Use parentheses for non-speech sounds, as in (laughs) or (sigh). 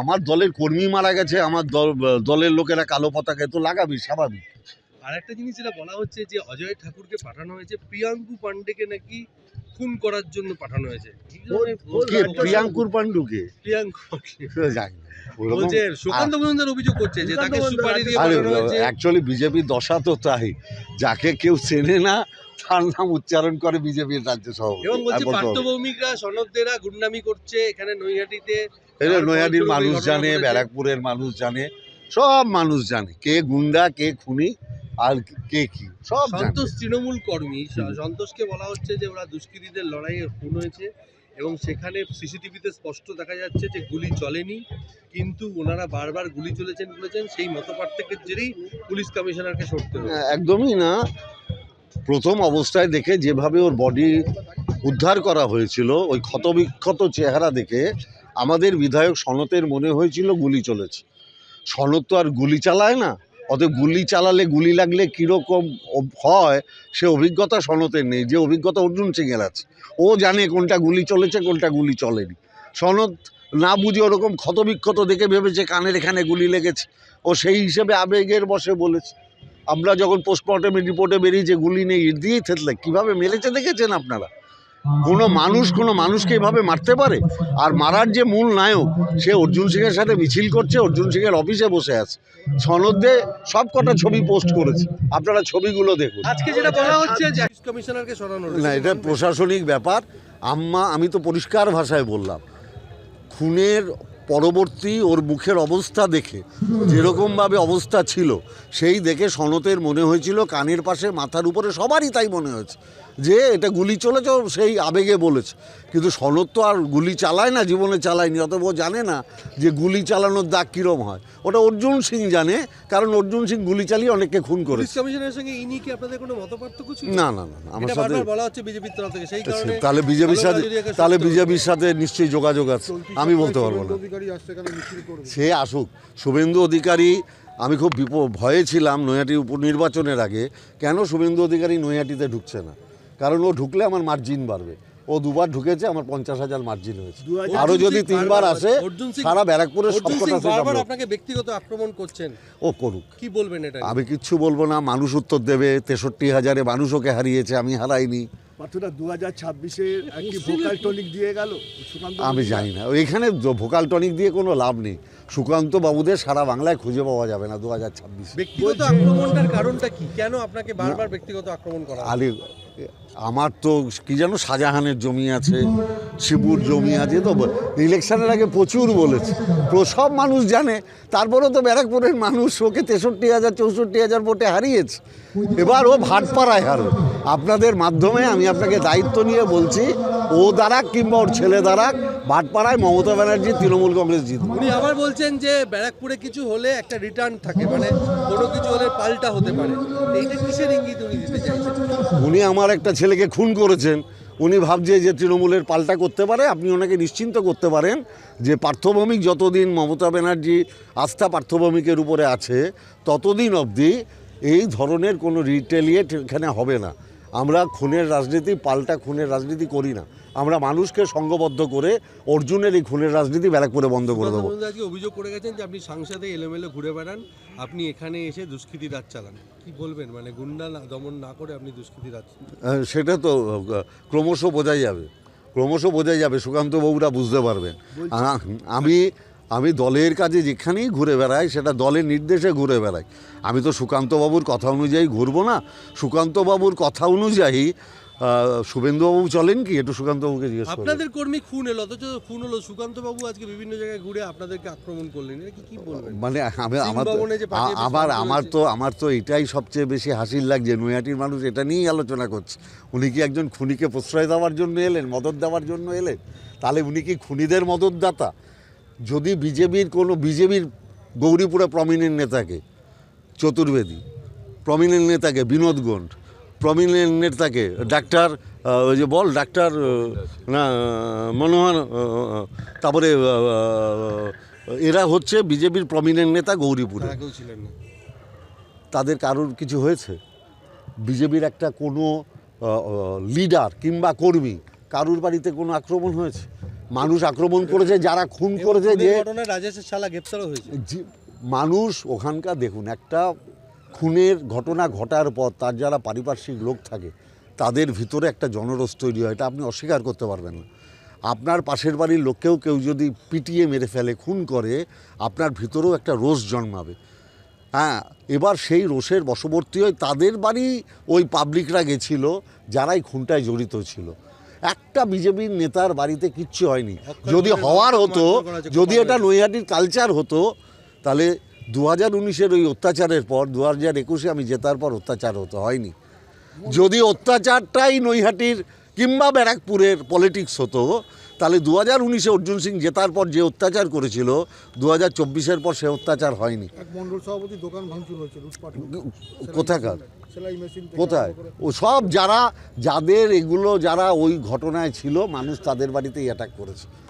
আমার দলের কর্মী মারা গেছে আমার দল দলের লোকেরা কালো পতাকা তো লাগাবি স্বাভাবিক। আর একটা জিনিস যেটা বলা হচ্ছে যে অজয় ঠাকুরকে পাঠানো হয়েছে প্রিয়াঙ্কু পান্ডেকে নাকি খুন করার জন্য পাঠানো হয়েছে। প্রিয়াঙ্কুর পাণ্ডুকে? প্রিয়াঙ্কু জানি (laughs) বলছে সুকান্ত মজুমদার অভিযোগ করছে যে তাকে সুপারি দিয়ে আরে পাঠানো হয়েছে। অ্যাকচুয়ালি দশা তো তাই। যাকে কেউ চেনে না তার নাম উচ্চারণ করে বিজেপির রাজ্য সভাপতি এবং বলছে। পার্থভৌমিকরা সনদদেরা গুন্ডামি করছে এখানে নৈহাটিতে। নৈহাটির মানুষ জানে ব্যারাকপুরের মানুষ জানে সব মানুষ জানে। কে গুন্ডা কে খুনি আর কে কি সব সন্তোষ তৃণমূল কর্মী সন্তোষকে বলা হচ্ছে যে ওরা দুষ্কৃতীদের লড়াইয়ে খুন হয়েছে এবং সেখানে সিসিটিভিতে স্পষ্ট দেখা যাচ্ছে যে গুলি চলেনি কিন্তু ওনারা বারবার গুলি চলেছেন বলেছেন সেই মত পার্থক্যের জেরেই পুলিশ কমিশনারকে সরতে হবে একদমই না। প্রথম অবস্থায় দেখে যেভাবে ওর বডি উদ্ধার করা হয়েছিল ওই ক্ষতবিক্ষত চেহারা দেখে আমাদের বিধায়ক সনতের মনে হয়েছিল গুলি চলেছে। সনত তো আর গুলি চালায় না। অত গুলি চালালে গুলি লাগলে কীরকম হয়, সে অভিজ্ঞতা সনতের নেই। যে অভিজ্ঞতা অর্জুন সিংয়ের আছে। ও জানে কোনটা গুলি চলেছে, কোনটা গুলি চলেনি। সনদ না বুঝে ওরকম ক্ষতবিক্ষত দেখে ভেবেছে কানের এখানে গুলি লেগেছে। ও সেই হিসেবে আবেগের বসে বলেছে। আমরা যখন পোস্টমর্টমের রিপোর্টে বেরিয়েছে, গুলি নেই। ইট দিয়েই থেতলে। কীভাবে মেরেছে দেখেছেন আপনারা? কোনো মানুষ কোনো মানুষকে এভাবে মারতে পারে? আর মারার যে মূল নায়ক সে অর্জুন সিংয়ের সাথে মিছিল করছে অর্জুন সিংয়ের অফিসে বসে আছে। সনদে সব কটা ছবি পোস্ট করেছে। আপনারা ছবিগুলো দেখুন। আজকে যেটা বলা হচ্ছে কমিশনারকে সরানো না এটা প্রশাসনিক ব্যাপার। আম্মা আমি তো পরিষ্কার ভাষায় বললাম। খুনের পরবর্তী ওর মুখের অবস্থা দেখে যেরকমভাবে অবস্থা ছিল সেই দেখে সনতের মনে হয়েছিল কানের পাশে মাথার উপরে সবারই তাই মনে হয়েছে যে এটা গুলি চলেছে সেই আবেগে বলেছে। কিন্তু সনদ তো আর গুলি চালায় না জীবনে চালায়নি অতএব ও জানে না যে গুলি চালানোর দাগ কীরম হয়। ওটা অর্জুন সিং জানে কারণ অর্জুন সিং গুলি চালিয়ে অনেককে খুন পুলিশ করেছে কমিশনারের সঙ্গে ইনি কি আপনাদের কোনো মত পার্থক্য ছিল? না না না আমার সাথে তাহলে বিজেপির সাথে তাহলে বিজেপির সাথে নিশ্চয়ই যোগাযোগ আছে আমি বলতে পারব না। সে আসুক। শুভেন্দু অধিকারী আমি খুব বিপ ভয়ে ছিলাম নৈহাটি উপনির্বাচনের আগে। কেন শুভেন্দু অধিকারী নৈহাটিতে ঢুকছে না? কারণ ও ঢুকলে আমার মার্জিন বাড়বে। ও দুবার ঢুকেছে আমার পঞ্চাশ হাজার মার্জিন হয়েছে। আরও যদি তিনবার আসে সারা ব্যারাকপুরের সবকটা আপনাকে ব্যক্তিগত আক্রমণ করছেন। ও করুক। কি বলবেন এটা আমি কিচ্ছু বলব না মানুষ উত্তর দেবে তেষট্টি হাজারে মানুষ ওকে হারিয়েছে আমি হারাইনি। পার্থটা দু হাজার ছাব্বিশে একটি ভোকাল টনিক দিয়ে গেল? সুকান্ত আমি জানি না। এখানে ভোকাল টনিক দিয়ে কোনো লাভ নেই। সুকান্ত বাবুদের সারা বাংলায় খুঁজে পাওয়া যাবে না দু হাজার ছাব্বিশে। ব্যক্তিগত আক্রমণটার কারণটা কি? কেন আপনাকে বারবার ব্যক্তিগত আক্রমণ করা? আরে আমার তো কি জানো শাহজাহানের জমি আছে শিবুর জমি আছে তো ইলেকশনের আগে প্রচুর বলেছে। তো সব মানুষ জানে তারপরেও তো ব্যারাকপুরের মানুষ ওকে তেষট্টি হাজার চৌষট্টি হাজার ভোটে হারিয়েছে। এবার ও ভাটপাড়ায় হারবে। আপনাদের মাধ্যমে আমি আপনাকে দায়িত্ব নিয়ে বলছি ও দাঁড়াক কিংবা ওর ছেলে দাঁড়াক ভাটপাড়ায় মমতা ব্যানার্জি তৃণমূল কংগ্রেস জিত উনি আবার বলছেন যে ব্যারাকপুরে কিছু হলে একটা রিটার্ন থাকে মানে কোনো কিছু হলে পাল্টা হতে পারে। এইটা কিসের ইঙ্গিত উনি দিতে চাইছেন? উনি আমার একটা ছেলেকে খুন করেছেন। উনি ভাবছে যে তৃণমূলের পাল্টা করতে পারে আপনি ওনাকে নিশ্চিন্ত করতে পারেন যে পার্থভৌমিক যতদিন মমতা ব্যানার্জি আস্থা পার্থভৌমিকের উপরে আছে ততদিন অবধি এই ধরনের কোনো রিটেলিয়েট এখানে হবে না। আমরা খুনের রাজনীতি পাল্টা খুনের রাজনীতি করি না। আমরা মানুষকে সঙ্গবদ্ধ করে অর্জুনের এই খুনের রাজনীতি ব্যারাকপুরে বন্ধ করে দেবো। অভিযোগ করে গেছেন যে আপনি সাংসদে এলোমেলো ঘুরে বেড়ান আপনি এখানে এসে দুষ্কৃতি রাজ চালান। কি বলবেন? মানে গুন্ডা দমন না করে আপনি দুষ্কৃতি রাজ সেটা তো ক্রমশ বোঝাই যাবে। ক্রমশ বোঝাই যাবে সুকান্ত বাবুরা বুঝতে পারবেন। আমি আমি দলের কাজে যেখানেই ঘুরে বেড়াই সেটা দলের নির্দেশে ঘুরে বেড়াই। আমি তো সুকান্তবাবুর কথা অনুযায়ী ঘুরবো না। সুকান্তবাবুর কথা অনুযায়ী শুভেন্দুবাবু চলেন কি? একটু সুকান্তবাবুকে জিজ্ঞেস আপনাদের কর্মী খুন এলো অথচ খুন হলো। সুকান্তবাবু আজকে বিভিন্ন জায়গায় ঘুরে আপনাদেরকে আক্রমণ করলেন। কি কি বলবেন? মানে আমি আমার আমার আমার তো আমার তো এটাই সবচেয়ে বেশি হাসির লাগছে। নৈহাটির মানুষ এটা নিয়েই আলোচনা করছে। উনি কি একজন খুনিকে প্রশ্রয় দেওয়ার জন্য এলেন? মদত দেওয়ার জন্য এলেন? তাহলে উনি কি খুনিদের মদতদাতা? যদি বিজেপির কোনো বিজেপির গৌরীপুরে প্রমিনেন্ট নেতাকে চতুর্বেদী প্রমিনেন্ট নেতাকে বিনোদ গন্ড প্রমিনেন্ট নেতাকে ডাক্তার ওই যে বল ডাক্তার না মনোহর তারপরে এরা হচ্ছে বিজেপির প্রমিনেন্ট নেতা গৌরীপুরে। ছিলেন তাদের কারোর কিছু হয়েছে? বিজেপির একটা কোনো লিডার কিংবা কর্মী কারুর বাড়িতে কোনো আক্রমণ হয়েছে? মানুষ আক্রমণ করেছে যারা খুন করেছে যে রাজেশের শালা গ্রেপ্তারও হয়েছে। মানুষ ওখানকার দেখুন একটা খুনের ঘটনা ঘটার পর তার যারা পারিপার্শ্বিক লোক থাকে তাদের ভিতরে একটা জনরোষ তৈরি হয় এটা আপনি অস্বীকার করতে পারবেন না। আপনার পাশের বাড়ির লোককেও কেউ যদি পিটিয়ে মেরে ফেলে খুন করে আপনার ভিতরেও একটা রোষ জন্মাবে। হ্যাঁ এবার সেই রোষের বশবর্তী হয়ে তাদের বাড়ি ওই পাবলিকরা গেছিল যারাই খুনটায় জড়িত ছিল। একটা বিজেপির নেতার বাড়িতে কিচ্ছু হয়নি। যদি হওয়ার হতো যদি এটা নৈহাটির কালচার হতো তাহলে দু হাজার উনিশের ওই অত্যাচারের পর দু হাজার একুশে আমি জেতার পর অত্যাচার হতো হয়নি। যদি অত্যাচারটাই নৈহাটির কিংবা ব্যারাকপুরের পলিটিক্স হতো তাহলে দু হাজার উনিশে অর্জুন সিং জেতার পর যে অত্যাচার করেছিল দু হাজার চব্বিশের পর সে অত্যাচার হয়নি। মন্ডল সভাপতি দোকান ভাঙচুর হয়েছে কোথাকার? কোথায়? ও সব যারা যাদের এগুলো যারা ওই ঘটনায় ছিল মানুষ তাদের বাড়িতেই অ্যাটাক করেছে।